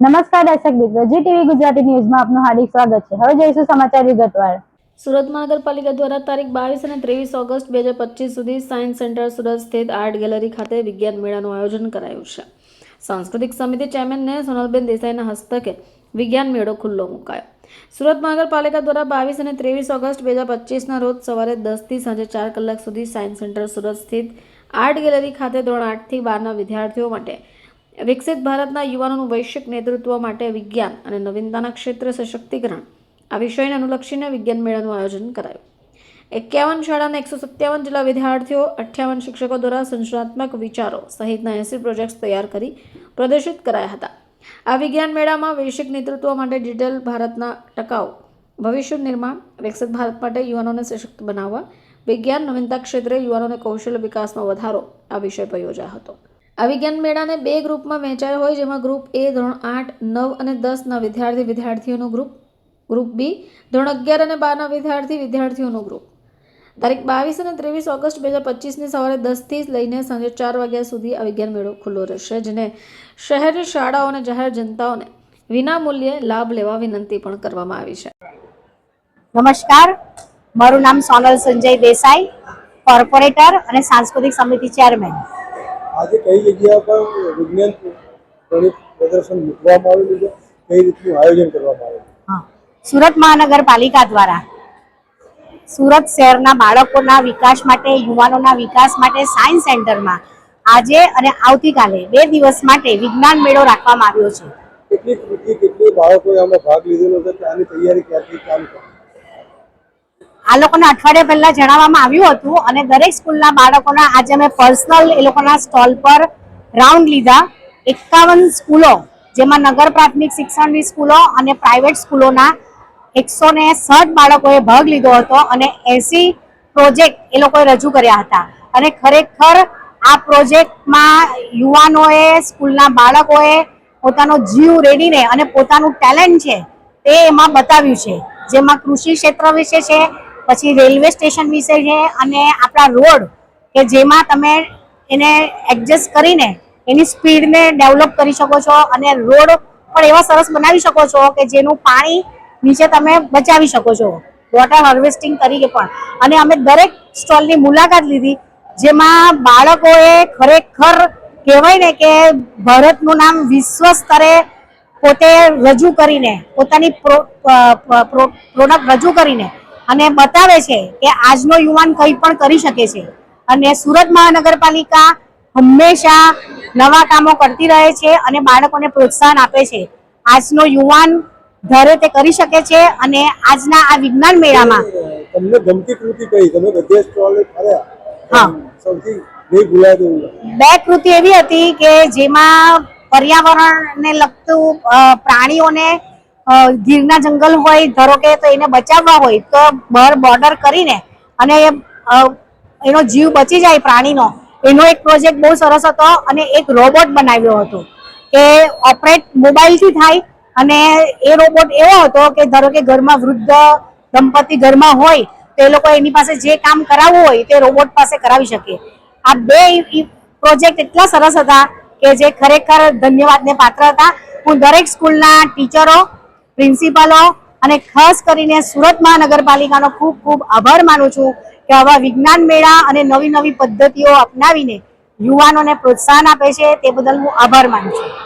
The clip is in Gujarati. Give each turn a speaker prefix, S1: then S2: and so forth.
S1: નમસ્કાર દર્શક મિત્રો, જી ટીવી ગુજરાતી ન્યૂઝમાં આપનું હાર્દિક સ્વાગત છે. હવે જોઈશું સમાચાર વિગતવાર.
S2: સુરત મહાનગરપાલિકા દ્વારા તારીખ બાવીસ અને ત્રેવીસ ઓગસ્ટ બે હજાર પચીસ સુધી સાયન્સ સેન્ટર સુરત સ્થિત આર્ટ ગેલેરી ખાતે વિજ્ઞાન મેળાનું આયોજન કરાયું છે. સાંસ્કૃતિક સમિતિ ચેરમેનને સોનલબેન દેસાઈના હસ્તકે વિજ્ઞાન મેળો ખુલ્લો મુકાયો. સુરત મહાનગરપાલિકા દ્વારા બાવીસ અને ત્રેવીસ ઓગસ્ટ બે હજાર પચીસના રોજ સવારે દસથી સાંજે ચાર કલાક સુધી સાયન્સ સેન્ટર સુરત સ્થિત આર્ટ ગેલેરી ખાતે ધોરણ આઠથી બારના વિદ્યાર્થીઓ માટે વિકસિત ભારતના યુવાનોનું વૈશ્વિક નેતૃત્વ માટે વિજ્ઞાન અને નવીનતાના ક્ષેત્રે સશક્તિકરણ. આ વિષયને અનુલક્ષીને વિજ્ઞાન મેળાનું આયોજન કરાયું. એકાવન શાળાના એકસો સત્યાવન જેટલા વિદ્યાર્થીઓ, અઠ્યાવન શિક્ષકો દ્વારા સર્જનાત્મક વિચારો સહિતના એસી પ્રોજેક્ટ્સ તૈયાર કરી પ્રદર્શિત કરાયા હતા. આ વિજ્ઞાન મેળામાં વૈશ્વિક નેતૃત્વ માટે ડિજિટલ ભારતના ટકાઉ, ભવિષ્ય નિર્માણ, વિકસિત ભારત માટે યુવાનોને સશક્ત બનાવવા, વિજ્ઞાન નવીનતા ક્ષેત્રે યુવાનોને કૌશલ્ય વિકાસમાં વધારો આ વિષય પર યોજાયો હતો. આ વિજ્ઞાન મેળાને બે ગ્રુપમાં વહેંચાયો હોય, જેમાં ગ્રુપ એ ધોરણ આઠ, નવ અને દસના વિદ્યાર્થી વિદ્યાર્થીઓનું ગ્રુપ ગ્રુપ બી ધોરણ અગિયાર અને બારના વિદ્યાર્થી વિદ્યાર્થીઓનું ગ્રુપ. તારીખ બાવીસ અને ત્રેવીસ ઓગસ્ટ બે હજાર પચીસની સવારે દસથી લઈને સાંજે ચાર વાગ્યા સુધી આ વિજ્ઞાન મેળો ખુલ્લો રહેશે, જેને શહેરની શાળાઓ અને જાહેર જનતાઓને વિના મૂલ્યે લાભ લેવા વિનંતી પણ કરવામાં આવી છે.
S3: નમસ્કાર. મારું નામ સોનલ સંજય દેસાઈ, કોર્પોરેટર અને સાંસ્કૃતિક સમિતિ ચેરમેન.
S4: આજે કઈ જગ્યા પર વિજ્ઞાન ગણિત પ્રદર્શન મૂકવામાં આવેલું છે? કઈ રીતનું આયોજન કરવામાં આવેલું
S3: સુરત મહાનગરપાલિકા દ્વારા સુરત શહેરના બાળકોના વિકાસ માટે યુવાનોના વિકાસ માટે સાયન્સ સેન્ટરમાં આજે અને આવતીકાલે બે દિવસ માટે વિજ્ઞાન મેળો રાખવામાં આવ્યો છે.
S4: કેટલી કેટલી બાળકોએ આમાં ભાગ લીધેલો છે ત્યાંની તૈયારી ક્યાંથી ચાલુ
S3: આ લોકોને અઠવાડિયા પહેલા જણાવવામાં આવ્યું હતું અને દરેક સ્કૂલના બાળકોના આજે અમે પર્સનલ એ લોકોના સ્ટોલ પર રાઉન્ડ લીધા. એકાવન સ્કૂલો, જેમાં નગર પ્રાથમિક શિક્ષણની સ્કૂલો અને પ્રાઇવેટ સ્કૂલોના એકસો ને સઠ બાળકોએ ભાગ લીધો હતો અને એસી પ્રોજેક્ટ એ લોકોએ રજૂ કર્યા હતા. અને ખરેખર આ પ્રોજેક્ટમાં યુવાનોએ, સ્કૂલના બાળકોએ પોતાનો જીવ રેડીને અને પોતાનું ટેલેન્ટ છે તે એમાં બતાવ્યું છે. જેમાં કૃષિ ક્ષેત્ર વિશે છે પછી રેલવે સ્ટેશન વિશે છે અને આપણા રોડ, કે જેમાં તમે એને એડજસ્ટ કરીને એની સ્પીડને ડેવલપ કરી શકો છો અને રોડ પણ એવા સરસ બનાવી શકો છો કે જેનું પાણી નીચે તમે બચાવી શકો છો. વોટર હાર્વેસ્ટિંગ તરીકે પણ. અને અમે દરેક સ્ટોલની મુલાકાત લીધી, જેમાં બાળકોએ ખરેખર કહેવાય ને કે ભારતનું નામ વિશ્વ સ્તરે પોતે રજૂ કરીને, પોતાની પ્રોડક્ટ રજૂ કરીને અને બતાવે છે કે આજનો યુવાન કંઈ પણ કરી શકે છે. અને સુરત મહાનગરપાલિકા હંમેશા નવા કામો કરતી રહે છે અને બાળકોને પ્રોત્સાહન આપે છે. આજનો યુવાન ધારે તે કરી શકે છે અને આજના આ વિજ્ઞાન મેળામાં
S4: તમને ગમતી કૃતિ કઈ? તમે બધે સ્ટોલ ફર્યા.
S3: હા.
S4: સૌથી નહીં ભૂલાય તેવું
S3: બે કૃતિ એવી હતી કે જેમાં પર્યાવરણને લગતું પ્રાણીઓને ગીરના જંગલ હોય, ધારો કે તો એને બચાવવા હોય, તો બહાર બોર્ડર કરીને અને એનો જીવ બચી જાય પ્રાણીનો. એનો એક પ્રોજેક્ટ બહુ સરસ હતો અને એક રોબોટ બનાવ્યો હતો કે ઓપરેટ મોબાઈલથી થાય અને એ રોબોટ એવો હતો કે ધારો કે ઘરમાં વૃદ્ધ દંપતી ઘરમાં હોય, તો એ લોકો એની પાસે જે કામ કરાવવું હોય તે રોબોટ પાસે કરાવી શકે. આ બે પ્રોજેક્ટ એટલા સરસ હતા કે જે ખરેખર ધન્યવાદને પાત્ર હતા. હું દરેક સ્કૂલના ટીચરો પ્રિન્સિપાલો અને ખાસ કરીને સુરત મહાનગરપાલિકાનો ખૂબ ખૂબ આભાર માનું છું કે આવા વિજ્ઞાન મેળા અને નવી નવી પદ્ધતિઓ અપનાવીને યુવાનોને પ્રોત્સાહન આપે છે તે બદલ હું આભાર માનું છું.